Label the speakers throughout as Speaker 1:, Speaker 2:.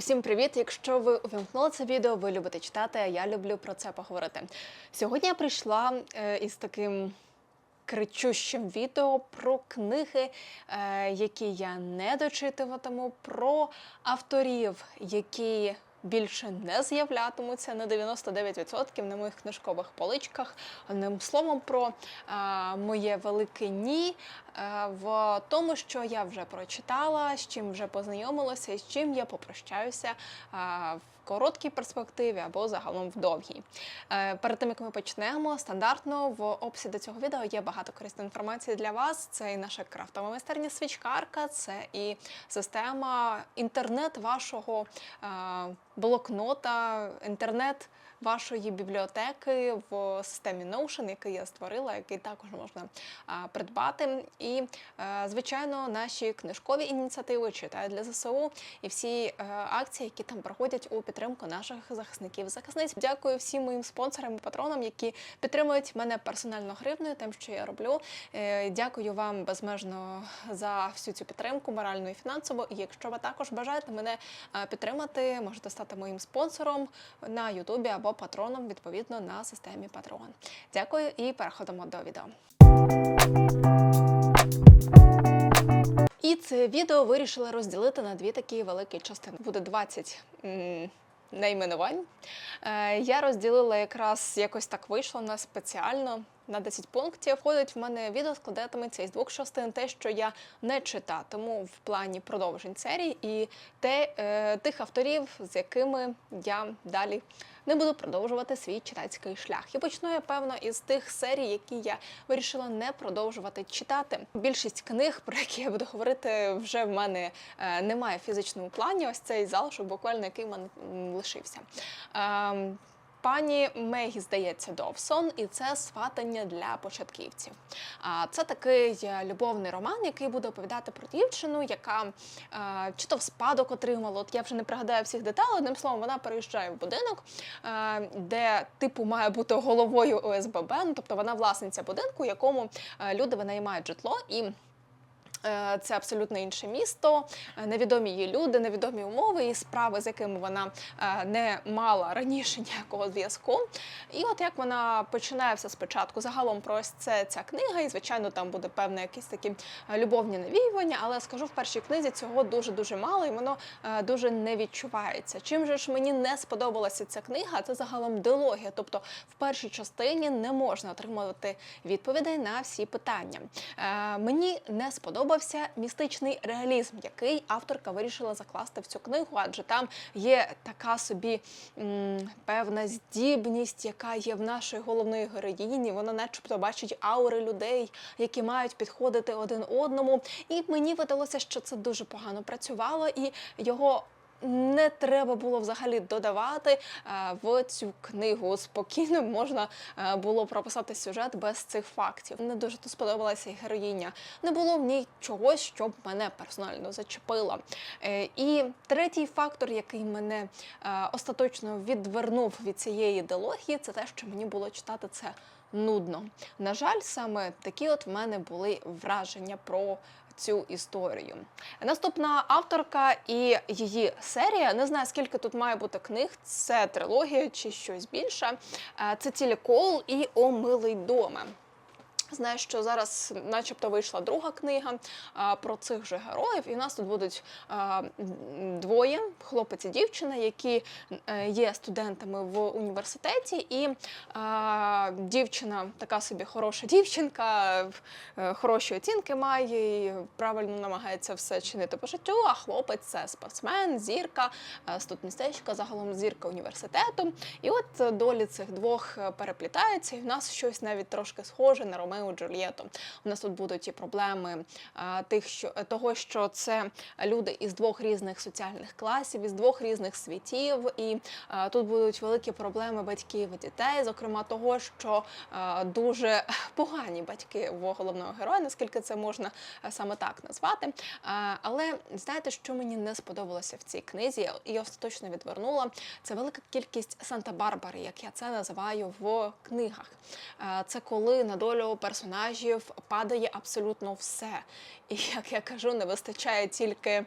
Speaker 1: Усім привіт! Якщо ви увімкнули це відео, ви любите читати, а я люблю про це поговорити. Сьогодні я прийшла е, із таким кричущим відео про книги, е, які я не дочитуватиму, про авторів, які більше не з'являтимуться на 99% на моїх книжкових поличках. Одним словом, про е, моє велике ні в тому, що я вже прочитала, з чим вже познайомилася і з чим я попрощаюся е, в короткій перспективі або загалом в довгій. Е, Перед тим як ми почнемо, стандартно в описі до цього відео є багато корисної інформації для вас. Це і наша крафтова майстерня свічкарка, це і система інтернет вашого е, блокнота, інтернет. Вашої бібліотеки в системі Notion, який я створила, який також можна придбати. І, е, звичайно, наші книжкові ініціативи читаю для ЗСУ і всі е, акції, які там проходять у підтримку наших захисників захисниць. Дякую всім моїм спонсорам і патронам, які підтримують мене персонально гривною, тим, що я роблю. Е, Дякую вам безмежно за всю цю підтримку, моральну і фінансову. І якщо ви також бажаєте мене підтримати, можете стати моїм спонсором на Ютубі або патроном відповідно на системі Patreon. Дякую і переходимо до відео. І це відео вирішила розділити на дві такі великі частини. Буде 20 м, найменувань. Е, я розділила якраз якось так вийшло на спеціально. На 10 пунктів входить в мене відео складатиметься із двох частин, те, що я не читатиму в плані продовжень серій, і те, е, тих авторів, з якими я далі не буду продовжувати свій читацький шлях. І почну я певно із тих серій, які я вирішила не продовжувати читати. Більшість книг, про які я буду говорити, вже в мене е, немає в фізичному плані. Ось цей зал, що буквально який в мене лишився. Пані Мегі, здається, Довсон, і це сватання для початківців. А це такий е, любовний роман, який буде оповідати про дівчину, яка е, чи то в спадок отримала. От я вже не пригадаю всіх деталей. Одним словом, вона переїжджає в будинок, е, де типу має бути головою ОСББ, ну, тобто вона власниця будинку, якому люди винаймають житло і. Е, Це абсолютно інше місто, е, невідомі її люди, невідомі умови і справи, з якими вона е, не мала раніше ніякого зв'язку. І от як вона починає все спочатку. Загалом про це ця книга, і звичайно, там буде певне якісь такі любовні навіювання, але скажу в першій книзі цього дуже дуже мало, і воно дуже не відчувається. Чим же ж мені не сподобалася ця книга? Це загалом дилогія. Тобто в першій частині не можна отримувати відповідей на всі питання. Мені не сподобався містичний реалізм, який авторка вирішила закласти в цю книгу, адже там є така собі м, певна здібність, яка є в нашої головної героїні. Вона, начебто, бачить аури людей, які мають підходити один одному. І мені видалося, що це дуже погано працювало, і його не треба було взагалі додавати е, в цю книгу. Спокійно можна е, було прописати сюжет без цих фактів. Не дуже то сподобалася і героїня. Не було в ній чогось, щоб мене персонально зачепило. Е, І третій фактор, який мене остаточно відвернув від цієї ідеології, це те, що мені було читати це нудно. На жаль, саме такі от в мене були враження про цю історію. Наступна авторка і її серія. Не знаю, скільки тут має бути книг. Це трилогія чи щось більше. Е, Це Тілі Кол і О милий доме. Знаю, що зараз, начебто, вийшла друга книга а, про цих же героїв, і в нас тут будуть а, двоє хлопець і дівчина, які е, є студентами в університеті, і а, дівчина така собі хороша дівчинка, е, хороші оцінки має, і правильно намагається все чинити по життю. А хлопець це спортсмен, зірка, е, студмістечка, загалом зірка університету. І от долі цих двох переплітаються, і в нас щось навіть трошки схоже на Ромео Джульєту. У нас тут будуть і проблеми тих, що того, що це люди із двох різних соціальних класів, із двох різних світів, і тут будуть великі проблеми батьків і дітей, зокрема того, що дуже погані батьки в головного героя, наскільки це можна саме так назвати. Але знаєте, що мені не сподобалося в цій книзі, і остаточно відвернула, це велика кількість Санта-Барбари, як я це називаю в книгах. Це коли на долю персонажів падає абсолютно все. І як я кажу, не вистачає тільки. е,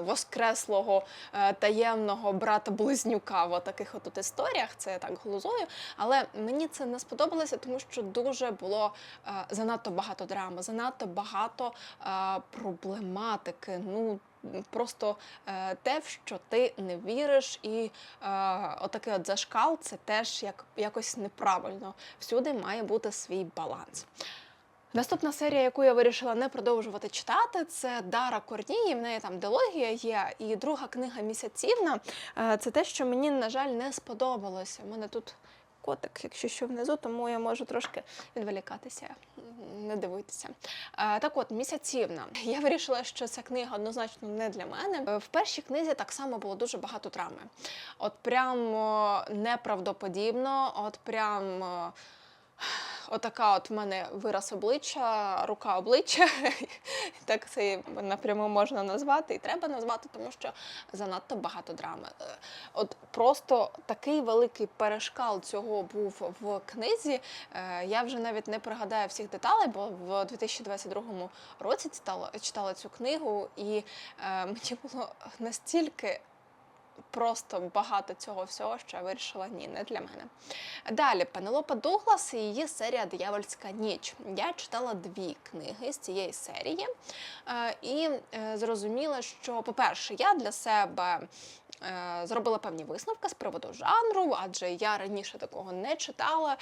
Speaker 1: Воскреслого е, таємного брата близнюка в таких от історіях, це я так глузою. Але мені це не сподобалося, тому що дуже було е, занадто багато драми, занадто багато проблематики. Ну просто е, те, в що ти не віриш, і е, отакий от зашкал це теж як, якось неправильно. Всюди має бути свій баланс. Наступна серія, яку я вирішила не продовжувати читати, це Дара Корнії. В неї там дилогія є. І друга книга місяцівна. Е, Це те, що мені, на жаль, не сподобалося. У мене тут котик, якщо що внизу, тому я можу трошки відволікатися, не дивитися. Е, Так от, місяцівна. Я вирішила, що ця книга однозначно не для мене. Е, В першій книзі так само було дуже багато травми. От прям неправдоподібно, от прям. Отака от в мене вираз обличчя, рука обличчя. так це напряму можна назвати і треба назвати, тому що занадто багато драми. Е, От просто такий великий перешкал цього був в книзі. Е, Я вже навіть не пригадаю всіх деталей, бо в 2022 році читала, читала цю книгу, і е, мені було настільки просто багато цього всього, що я вирішила ні, не для мене. Далі Пенелопа Дуглас і її серія Диявольська ніч. Я читала дві книги з цієї серії е, і е, зрозуміла, що, по-перше, я для себе. е, Зробила певні висновки з приводу жанру, адже я раніше такого не читала,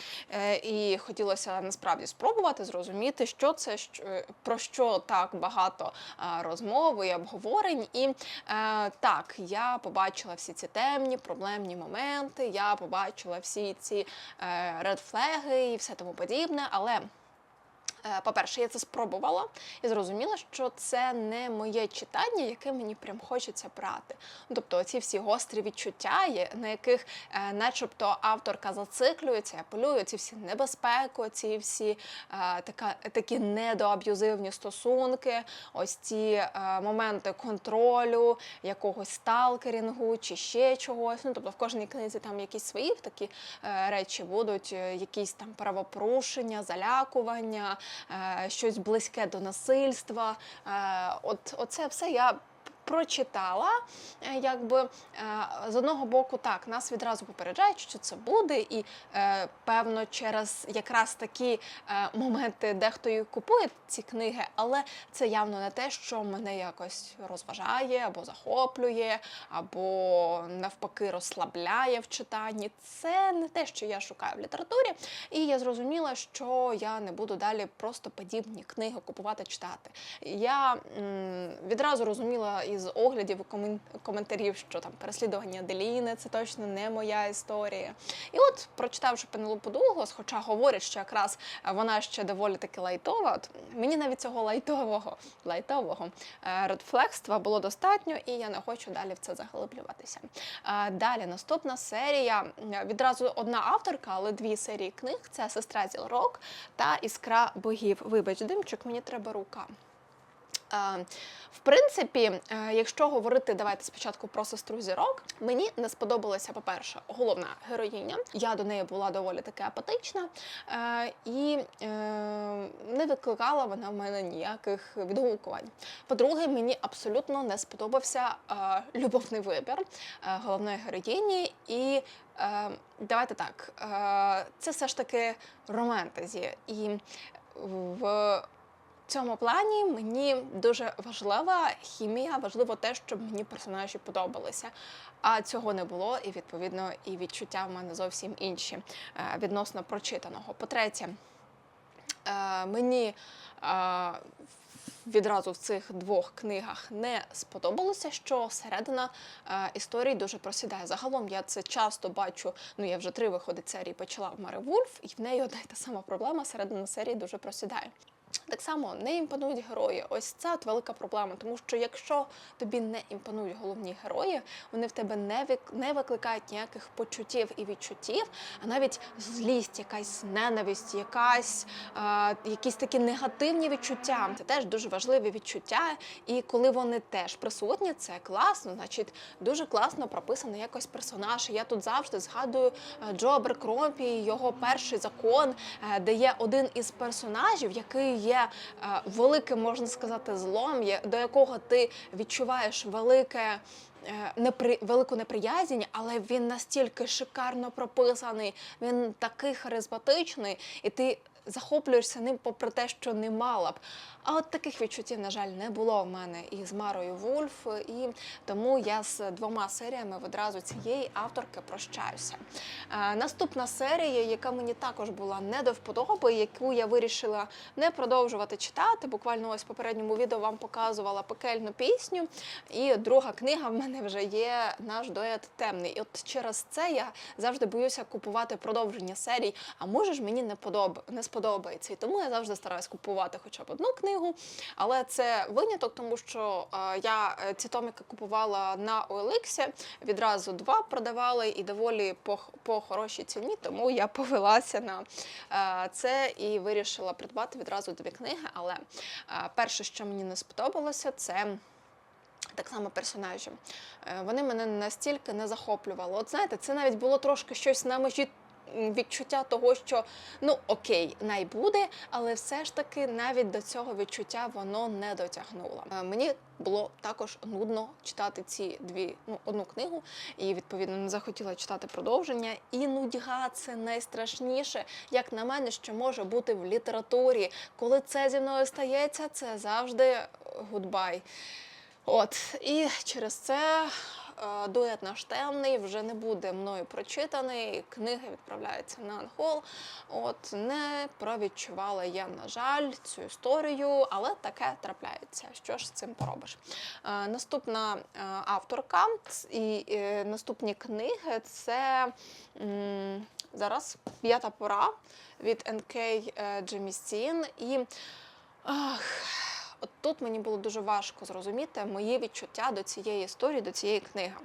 Speaker 1: і хотілося насправді спробувати зрозуміти, що це про що так багато розмов і обговорень. І так, я побачила всі ці темні проблемні моменти, я побачила всі ці редфлеги і все тому подібне, але. Е, По-перше, я це спробувала і зрозуміла, що це не моє читання, яке мені прям хочеться брати. Тобто, ці всі гострі відчуття, на яких, е, начебто, авторка зациклюється, апелює, ці всі небезпеки, ці всі е, така, такі недоаб'юзивні стосунки, ось ці моменти контролю, якогось сталкерінгу чи ще чогось. Ну, тобто в кожній книзі там якісь свої такі речі будуть, якісь там правопорушення, залякування, щось близьке до насильства. Е, от, оце все я. Прочитала, е, якби е, з одного боку, так нас відразу попереджають, що це буде, і е, певно, через якраз такі моменти дехто і купує ці книги, але це явно не те, що мене якось розважає або захоплює, або навпаки розслабляє в читанні. Це не те, що я шукаю в літературі. І я зрозуміла, що я не буду далі просто подібні книги купувати, читати. Я м, відразу розуміла із оглядів коментарів, що там переслідування Деліни це точно не моя історія. І от, прочитавши Пенелопу Дуглас, хоча говорять, що якраз е, вона ще доволі таки лайтова, от мені навіть цього лайтового лайтового редфлекства було достатньо, і я не хочу далі в це заглиблюватися. Е, Далі наступна серія е, відразу одна авторка, але дві серії книг: це сестра Зілрок та Іскра богів. Вибач, димчик, мені треба рука. Е, В принципі, е, якщо говорити, давайте спочатку про сестру зірок, мені не сподобалася, по-перше, головна героїня. Я до неї була доволі таки апатична, е, і не викликала вона в мене ніяких відгукувань. По-друге, мені абсолютно не сподобався любовний вибір головної героїні. І давайте так, це все ж таки романтезі. І в цьому плані мені дуже важлива хімія, важливо те, щоб мені персонажі подобалися. А цього не було, і відповідно і відчуття в мене зовсім інші е, відносно прочитаного. По-третє, е, мені е, відразу в цих двох книгах не сподобалося, що середина історії дуже просідає. Загалом я це часто бачу. Ну я вже три виходить серії почала в Мари і в неї одна й та сама проблема. Середина серії дуже просідає. Так само не імпонують герої. Ось це от велика проблема, тому що якщо тобі не імпонують головні герої, вони в тебе не не викликають ніяких почуттів і відчуттів, а навіть злість, якась ненависть, якась е, якісь такі негативні відчуття. Це теж дуже важливі відчуття. І коли вони теж присутні, це класно. Значить, дуже класно прописаний якось персонаж. Я тут завжди згадую е, Джо Аберкромпі, його перший закон, е, де є один із персонажів, який є е, великим, можна сказати, злом, до якого ти відчуваєш велике. е, Непри... велику неприязнь, але він настільки шикарно прописаний, він такий харизматичний, і ти захоплюєшся ним, попри те, що не мала б. А от таких відчуттів, на жаль, не було в мене і з Марою Вульф, і тому я з двома серіями одразу цієї авторки прощаюся. Е, наступна серія, яка мені також була не до вподоби, яку я вирішила не продовжувати читати. Буквально ось в попередньому відео вам показувала пекельну пісню. І друга книга в мене вже є наш дует темний. І от через це я завжди боюся купувати продовження серій. А може ж мені не подоб... не сподобається. І тому я завжди стараюсь купувати хоча б одну книгу. Але це виняток, тому що е, я е, ці томіки купувала на OLX, відразу два продавали і доволі по, по хорошій ціні. Тому я повелася на е, це і вирішила придбати відразу дві книги. Але перше, що мені не сподобалося, це. Так само персонажі. Вони мене настільки не захоплювали. От знаєте, це навіть було трошки щось на межі відчуття того, що ну окей, най буде, але все ж таки навіть до цього відчуття воно не дотягнуло. Е, Мені було також нудно читати ці дві ну одну книгу, і відповідно не захотіла читати продовження. І нудьга це найстрашніше, як на мене, що може бути в літературі. Коли це зі мною стається, це завжди гудбай. От і через це дует наш темний вже не буде мною прочитаний. Книга відправляється на анхол. От не провідчувала я, на жаль, цю історію, але таке трапляється. Що ж з цим поробиш? Е, наступна е, авторка і е, наступні книги це зараз п'ята пора від НК Джемістін. І ах, От тут мені було дуже важко зрозуміти мої відчуття до цієї історії, до цієї книги.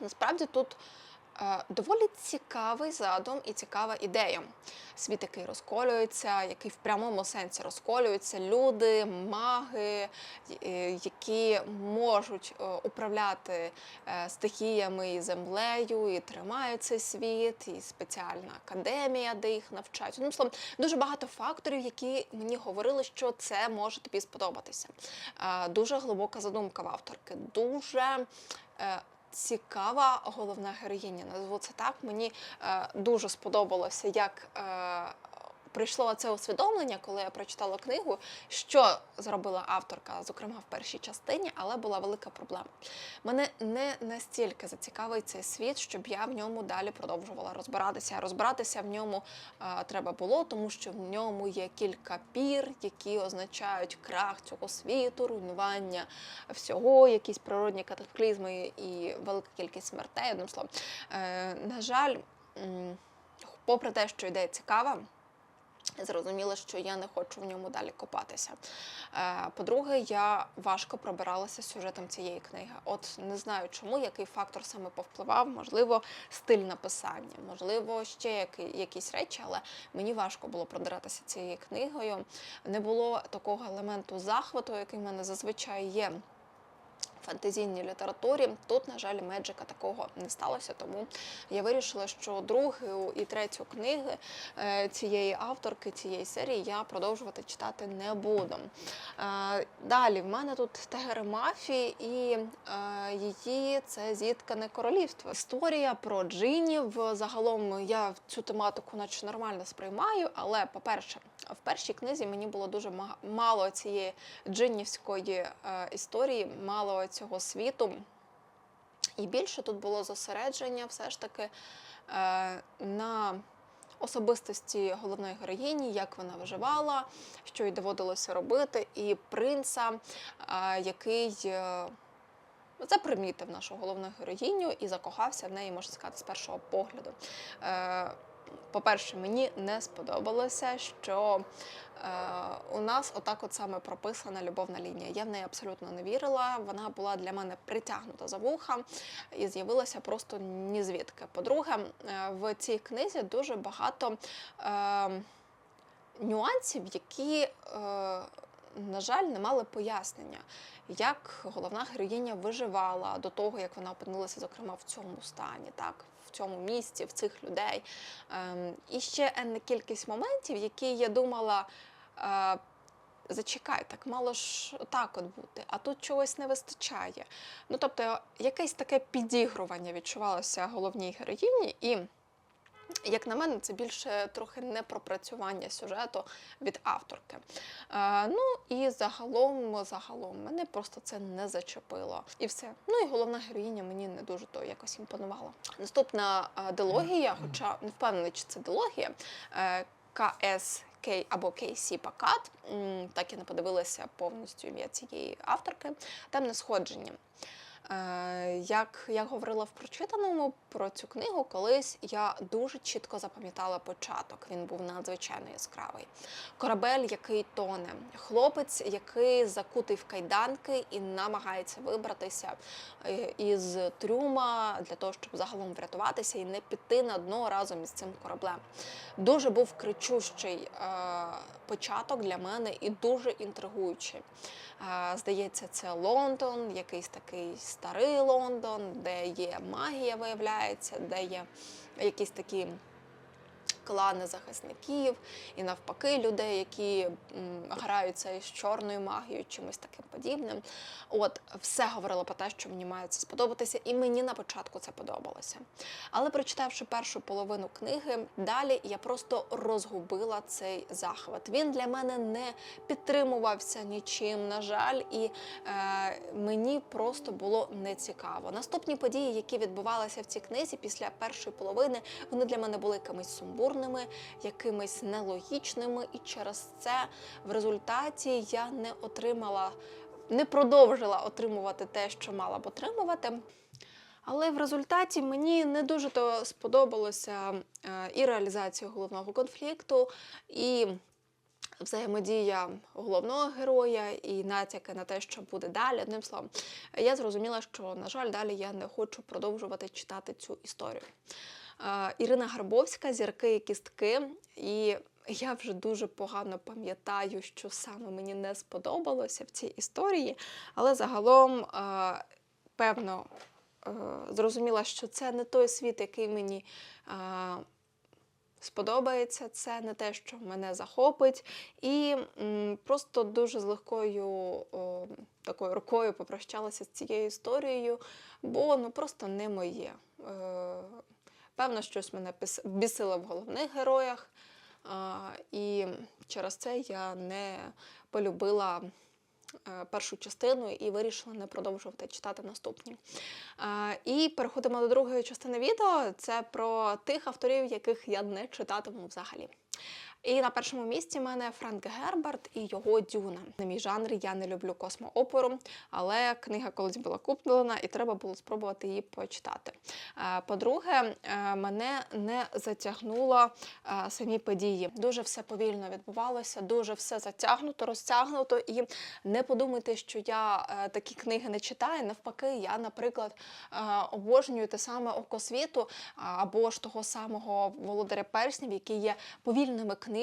Speaker 1: Насправді тут доволі цікавий задум і цікава ідея. Світ, який розколюється, який в прямому сенсі розколюється, люди, маги, е, які можуть е, управляти е, стихіями і землею, і тримають цей світ, і спеціальна академія, де їх навчають. Ну, словом, дуже багато факторів, які мені говорили, що це може тобі сподобатися. Е, Дуже глибока задумка в авторки, дуже е, цікава головна героїня. Назву це так. Мені е, дуже сподобалося, як. Е, Прийшло це усвідомлення, коли я прочитала книгу, що зробила авторка, зокрема в першій частині, але була велика проблема. Мене не настільки зацікавить цей світ, щоб я в ньому далі продовжувала розбиратися. Розбиратися в ньому е, треба було, тому що в ньому є кілька пір, які означають крах цього світу, руйнування всього, якісь природні катаклізми і велика кількість смертей. Одним словом, е, на жаль, попри те, що ідея цікава. Зрозуміло, що я не хочу в ньому далі копатися. Е, По-друге, я важко пробиралася сюжетом цієї книги. От не знаю чому, який фактор саме повпливав, можливо, стиль написання, можливо, ще якісь речі, але мені важко було продиратися цією книгою. Не було такого елементу захвату, який в мене зазвичай є. Фантазійній літературі тут, на жаль, меджика такого не сталося, тому я вирішила, що другу і третю книги е, цієї авторки, цієї серії я продовжувати читати не буду. Е, Далі в мене тут Тегери Мафі і е, її це зіткане королівство. Історія про джинів. Загалом я цю тематику наче нормально сприймаю, але, по-перше, в першій книзі мені було дуже мало цієї джиннівської історії, мало цього світу. І більше тут було зосередження все ж таки е, на особистості головної героїні, як вона виживала, що їй доводилося робити, і принца, е, який е, запримітив нашу головну героїню і закохався в неї, можна сказати, з першого погляду. По-перше, мені не сподобалося, що е, у нас отак от саме прописана любовна лінія. Я в неї абсолютно не вірила. Вона була для мене притягнута за вуха і з'явилася просто ні звідки. По-друге, е, в цій книзі дуже багато е, нюансів, які, е, на жаль, не мали пояснення, як головна героїня виживала до того, як вона опинилася, зокрема, в цьому стані, так, цьому місці, в цих людей. Ем, і ще енна кількість моментів, які я думала. Е, зачекай, так мало ж так от бути, а тут чогось не вистачає. Ну тобто, якесь таке підігрування відчувалося головній героїні, і як на мене, це більше трохи не пропрацювання сюжету від авторки. Е, ну і загалом, загалом, мене просто це не зачепило. І все. Ну і головна героїня мені не дуже то якось імпонувала. Наступна е, дилогія, хоча не впевнена, чи це дилогія, е, КС. Кей або Кейсі Пакат, так і не подивилася повністю ім'я цієї авторки. Темне сходження. Е, Як я говорила в прочитаному про цю книгу, колись я дуже чітко запам'ятала початок. Він був надзвичайно яскравий. Корабель, який тоне, хлопець, який закутий в кайданки і намагається вибратися е, із трюма для того, щоб загалом врятуватися і не піти на дно разом із цим кораблем. Дуже був кричущий е, початок для мене і дуже інтригуючий. Здається, це Лондон, якийсь такий старий Лондон, де є магія, виявляється, де є якісь такі клани захисників, і навпаки, людей, які граються із чорною магією, чимось таким подібним. От все говорило про те, що мені має це сподобатися, і мені на початку це подобалося. Але прочитавши першу половину книги, далі я просто розгубила цей захват. Він для мене не підтримувався нічим, на жаль, і е, мені просто було нецікаво. Наступні події, які відбувалися в цій книзі після першої половини, вони для мене були якимись сумбурними, якимись нелогічними, і через це в результаті я не отримала, не продовжила отримувати те, що мала б отримувати. Але в результаті мені не дуже то сподобалося е, і реалізація головного конфлікту, і взаємодія головного героя, і натяки на те, що буде далі. Одним словом, я зрозуміла, що, на жаль, далі я не хочу продовжувати читати цю історію. Ірина Гарбовська, зірки і кістки. І я вже дуже погано пам'ятаю, що саме мені не сподобалося в цій історії, але загалом, певно, е, зрозуміла, що це не той світ, який мені сподобається, це не те, що мене захопить. І м, просто дуже з легкою о, такою рукою попрощалася з цією історією, бо ну просто не моє. Е, Певно, щось мене бісило в головних героях, і через це я не полюбила е, першу частину і вирішила не продовжувати читати наступні. І переходимо до другої частини відео. Це про тих авторів, яких я не читатиму взагалі. І на першому місці в мене Френк Герберт і його Дюна. На мій жанр я не люблю космооперу, але книга колись була куплена і треба було спробувати її почитати. Е, По-друге, е, мене не затягнуло е, самі події. Дуже все повільно відбувалося, дуже все затягнуто, розтягнуто. І не подумайте, що я такі книги не читаю. Навпаки, я, наприклад, обожнюю те саме око світу або ж того самого володаря перснів, які є повільними книгами,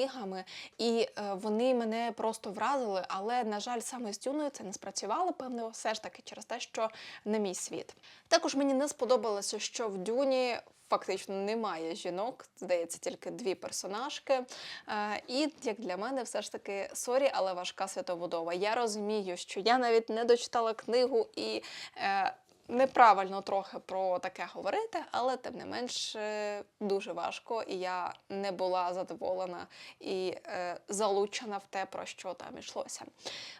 Speaker 1: і е, вони мене просто вразили. Але, на жаль, саме з Дюною це не спрацювало, певно, все ж таки через те, що не мій світ. Також мені не сподобалося, що в Дюні. Фактично немає жінок, здається, тільки дві персонажки. Е, і як для мене, все ж таки сорі, але важка святобудова. Я розумію, що я навіть не дочитала книгу і е, неправильно трохи про таке говорити, але тим не менш е, дуже важко, і я не була задоволена і е, залучена в те, про що там йшлося.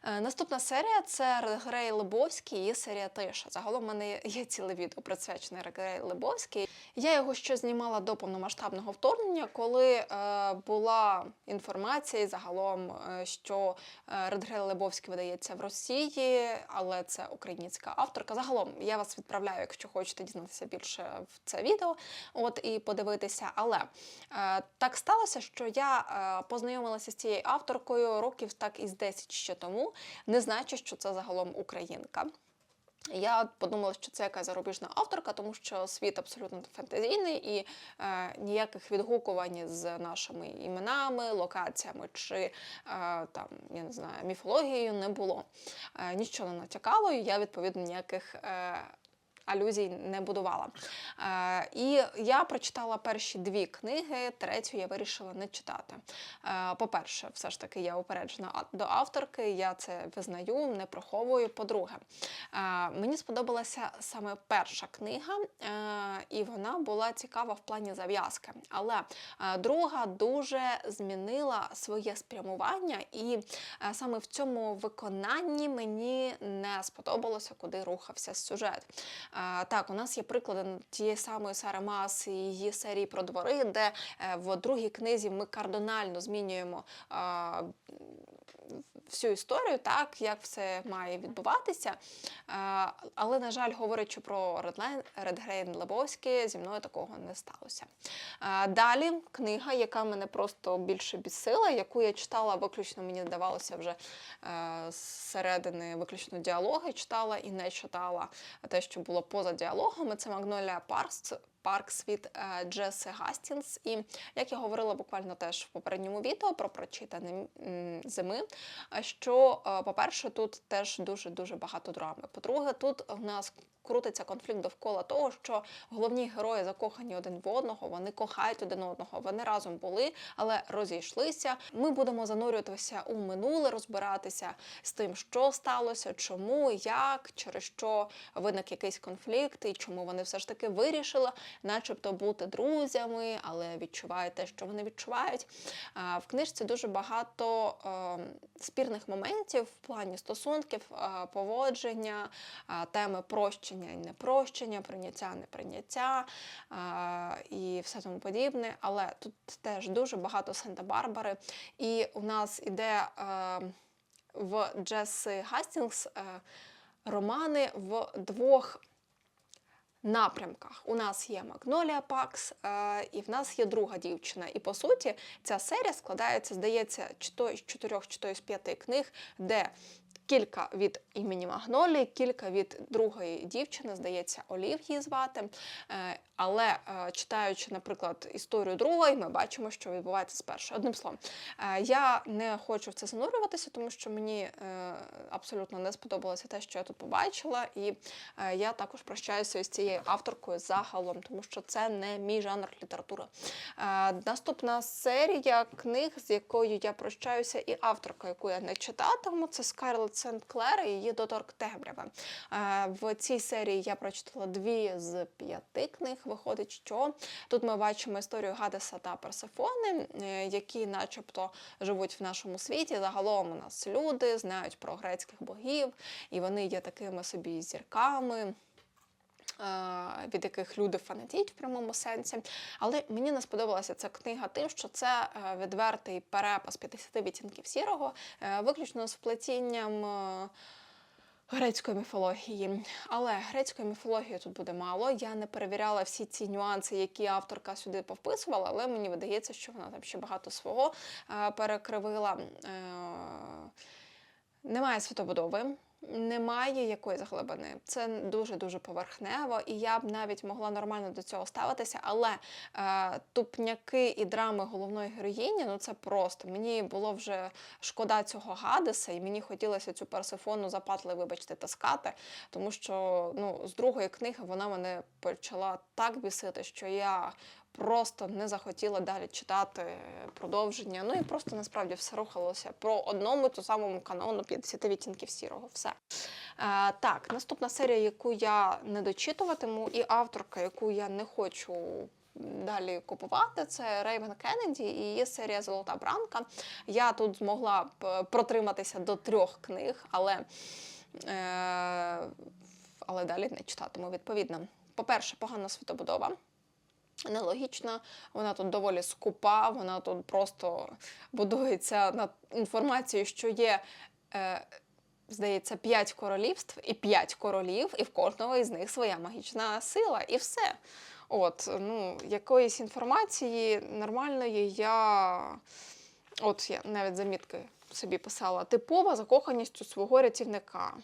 Speaker 1: Е, наступна серія це Регрей Лебовський і серія Тиша. Загалом в мене є ціле відео присвячене Регрей Лебовський. Я його ще знімала до повномасштабного вторгнення, коли е, була інформація загалом, е, що е, Редгрей Лебовський видається в Росії, але це українська авторка. Загалом я вас відправляю, якщо хочете дізнатися більше в це відео, от і подивитися. Але е, так сталося, що я е, познайомилася з цією авторкою років так із 10 ще тому, не знаючи, що це загалом українка. Я подумала, що це якась зарубіжна авторка, тому що світ абсолютно фантазійний і е, ніяких відгукувань з нашими іменами, локаціями чи е, там, я не знаю, міфологією не було. Е, нічого не натякало, і я відповідно ніяких. Е, алюзій не будувала. Е, і я прочитала перші дві книги, третю я вирішила не читати. Е, по-перше, все ж таки, я упереджена до авторки, я це визнаю, не приховую. По-друге, е, мені сподобалася саме перша книга, і вона була цікава в плані зав'язки. Але друга дуже змінила своє спрямування, і саме в цьому виконанні мені не сподобалося, куди рухався сюжет. Так, у нас є приклади тієї самої Сари Мас і її серії про двори, де е, в другій книзі ми кардинально змінюємо всю історію, так як все має відбуватися. Е, Але, на жаль, говорячи про Редгрейн Лебовський, зі мною такого не сталося. Е, Далі книга, яка мене просто більше бісила, яку я читала виключно, мені здавалося вже е, зсередини виключно діалоги читала і не читала те, що було поза діалогами. Це Магнолія Паркс. Паркс від е, Джеси Гастінс. І як я говорила буквально теж в попередньому відео про прочитане зими, е, що, е, по-перше, тут теж дуже-дуже багато драми. По-друге, тут в нас крутиться конфлікт довкола того, що головні герої закохані один в одного, вони кохають один одного, вони разом були, але розійшлися. Ми будемо занурюватися у минуле, розбиратися з тим, що сталося, чому, як, через що виник якийсь конфлікт, і чому вони все ж таки вирішили, начебто бути друзями, але відчувають те, що вони відчувають. В книжці дуже багато е, спірних моментів в плані стосунків, поводження, теми прощення і непрощення, прийняття, неприйняття і все тому подібне. Але тут теж дуже багато Санта-Барбари. І у нас іде е, в Джеси Гастінгс е, романи в двох напрямках. У нас є Магнолія Пакс, е, і в нас є друга дівчина. І по суті, ця серія складається, здається, чи то із чотирьох, чи то із п'яти книг, де кілька від імені Магнолії, кілька від другої дівчини, здається, Олів її звати. Е, Але е, читаючи, наприклад, історію другої, ми бачимо, що відбувається з першої. Одним словом, е, я не хочу в це занурюватися, тому що мені абсолютно не сподобалося те, що я тут побачила, і я також прощаюся з цією авторкою загалом, тому що це не мій жанр літератури. Наступна серія книг, з якою я прощаюся, і авторка, яку я не читатиму, це Скарлетт Сент-Клер і її доторк Темрява. Е, В цій серії я прочитала дві з п'яти книг. Виходить, що тут ми бачимо історію Гадеса та Персефони, е, які, начебто, живуть в нашому світі. Загалом у нас люди знають про грецьких богів, і вони є такими собі зірками. Е, Від яких люди фанатіють в прямому сенсі. Але мені не сподобалася ця книга тим, що це е, відвертий перепис 50 відтінків сірого, е, виключно з вплетінням грецької міфології. Але грецької міфології тут буде мало. Я не перевіряла всі ці нюанси, які авторка сюди повписувала, але мені видається, що вона там ще багато свого перекривила. Немає світобудови, немає якоїсь глибини. Це дуже дуже поверхнево, і я б навіть могла нормально до цього ставитися. Але е, тупняки і драми головної героїні ну це просто. Мені було вже шкода цього Гадеса, і мені хотілося цю персифону запатли, вибачте, таскати, тому що ну, з другої книги вона мене почала так бісити, що я просто не захотіла далі читати продовження. Ну і просто насправді все рухалося про одному ту самому канону 50 відтінків сірого. Все. Е, так, наступна серія, яку я не дочитуватиму, і авторка, яку я не хочу. Далі купувати це Рейвен Кеннеді і її серія Золота бранка. Я тут змогла б протриматися до трьох книг, але, е, але далі не читатиму відповідно. По-перше, погана світобудова нелогічна, вона тут доволі скупа, вона тут просто будується на інформації, що є. Е, Здається, п'ять королівств і п'ять королів, і в кожного із них своя магічна сила, і все. От, ну, якоїсь інформації нормальної я. От я навіть замітки собі писала: типова закоханість у свого рятівника.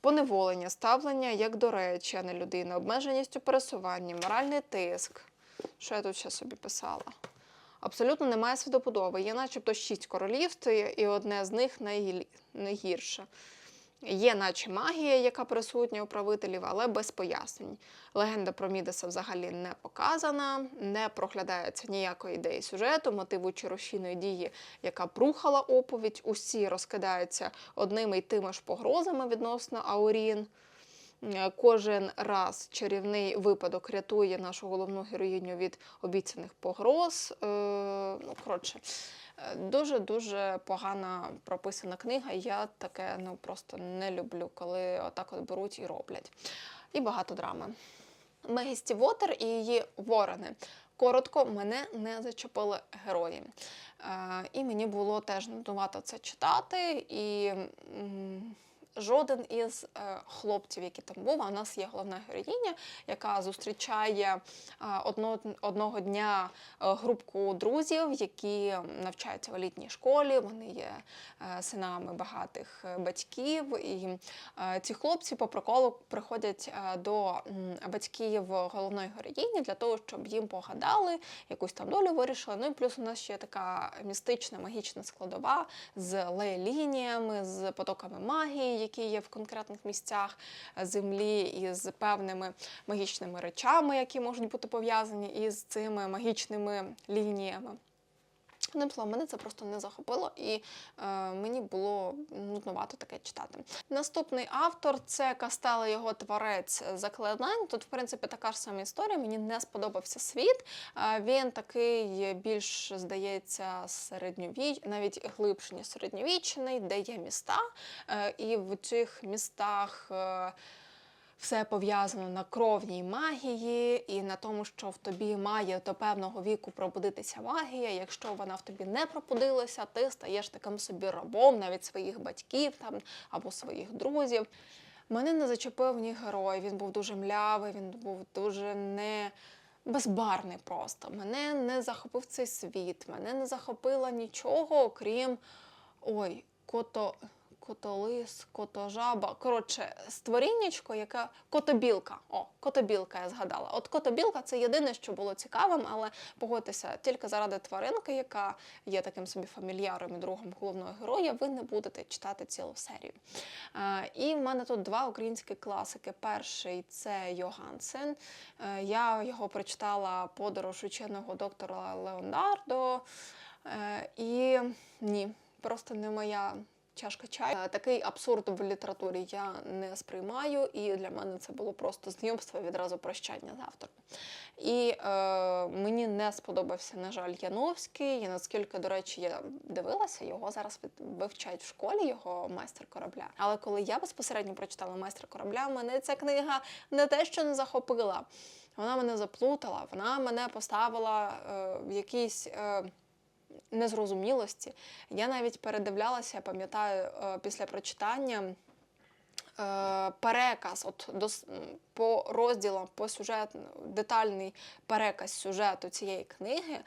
Speaker 1: Поневолення, ставлення як до речі, а не людини, обмеженість у пересуванні, моральний тиск. Що я тут ще собі писала? Абсолютно немає свідобудови, Є начебто шість королівств, і одне з них найгірше. Є наче магія, яка присутня у правителів, але без пояснень. Легенда про Мідаса взагалі не показана, не проглядається ніякої ідеї сюжету, мотиву чи дії, яка прухала оповідь. Усі розкидаються одними й тими ж погрозами відносно Аурін. Е, Кожен раз чарівний випадок рятує нашу головну героїню від обіцяних погроз. Е, ну, коротше, дуже дуже погана прописана книга. Я таке ну просто не люблю, коли отак от беруть і роблять. І багато драми. Мегісті Вотер і її ворони. Коротко, мене не зачепили герої. Е, і мені було теж нудновато це читати. І жоден із е, хлопців, які там був, а у нас є головна героїня, яка зустрічає е, одно, одного дня е, групку друзів, які навчаються в елітній школі. Вони є синами багатих батьків. І ці хлопці по приколу приходять до батьків головної героїні для того, щоб їм погадали, якусь там долю вирішили. Ну і плюс у нас ще така містична магічна складова з лейлініями, з потоками магії, які є в конкретних місцях землі, із певними магічними речами, які можуть бути пов'язані із цими магічними лініями. Словом, мене це просто не захопило, і е, мені було нудновато таке читати. Наступний автор це Кастело, його творець заклинань. Тут, в принципі, така ж сама історія. Мені не сподобався світ. Е, він такий більш, здається, середньовіч, навіть глибше, ніж середньовічний, де є міста. Е, і в цих містах. Е, все пов'язано на кровній магії і на тому, що в тобі має до певного віку пробудитися магія. Якщо вона в тобі не пробудилася, ти стаєш таким собі рабом навіть своїх батьків там або своїх друзів. Мене не зачепив ні герой. Він був дуже млявий, він був дуже не. Безбарний просто. Мене не захопив цей світ, мене не захопило нічого, окрім ой, кото котолис, котожаба. Коротше, створіннячко, яка котобілка. О, котобілка, я згадала. От котобілка це єдине, що було цікавим, але погодьтеся, тільки заради тваринки, яка є таким собі фамільяром і другом головного героя, ви не будете читати цілу серію. Е, і в мене тут два українські класики. Перший це Йогансен. Е, я його прочитала подорож ученого доктора Леонардо. Е, і ні, просто не моя чашка чаю. Е, Такий абсурд в літературі я не сприймаю, і для мене це було просто знайомство відразу прощання з автором. І е, мені не сподобався, на жаль, Яновський. І наскільки, до речі, я дивилася, його зараз вивчають в школі, його майстер корабля. Але коли я безпосередньо прочитала майстер корабля, мене ця книга не те, що не захопила. Вона мене заплутала, вона мене поставила е, в якісь. Е, незрозумілості. Я навіть передивлялася, я пам'ятаю, е, після прочитання. е, Переказ, от до, по розділам, по сюжету, детальний переказ сюжету цієї книги.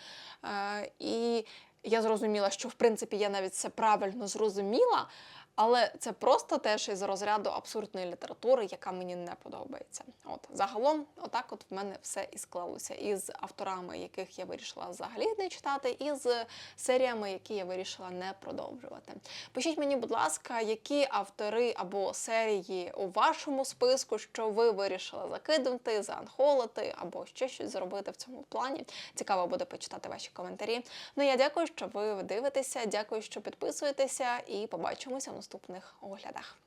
Speaker 1: Е, І я зрозуміла, що в принципі я навіть це правильно зрозуміла, але це просто теж із розряду абсурдної літератури, яка мені не подобається. От загалом, отак, от в мене все і склалося із авторами, яких я вирішила взагалі не читати, і з серіями, які я вирішила не продовжувати. Пишіть мені, будь ласка, які автори або серії у вашому списку, що ви вирішили закинути, заанхолити або ще щось зробити в цьому плані. Цікаво буде почитати ваші коментарі. Ну я дякую, що ви дивитеся. Дякую, що підписуєтеся, і побачимося в наступних оглядах.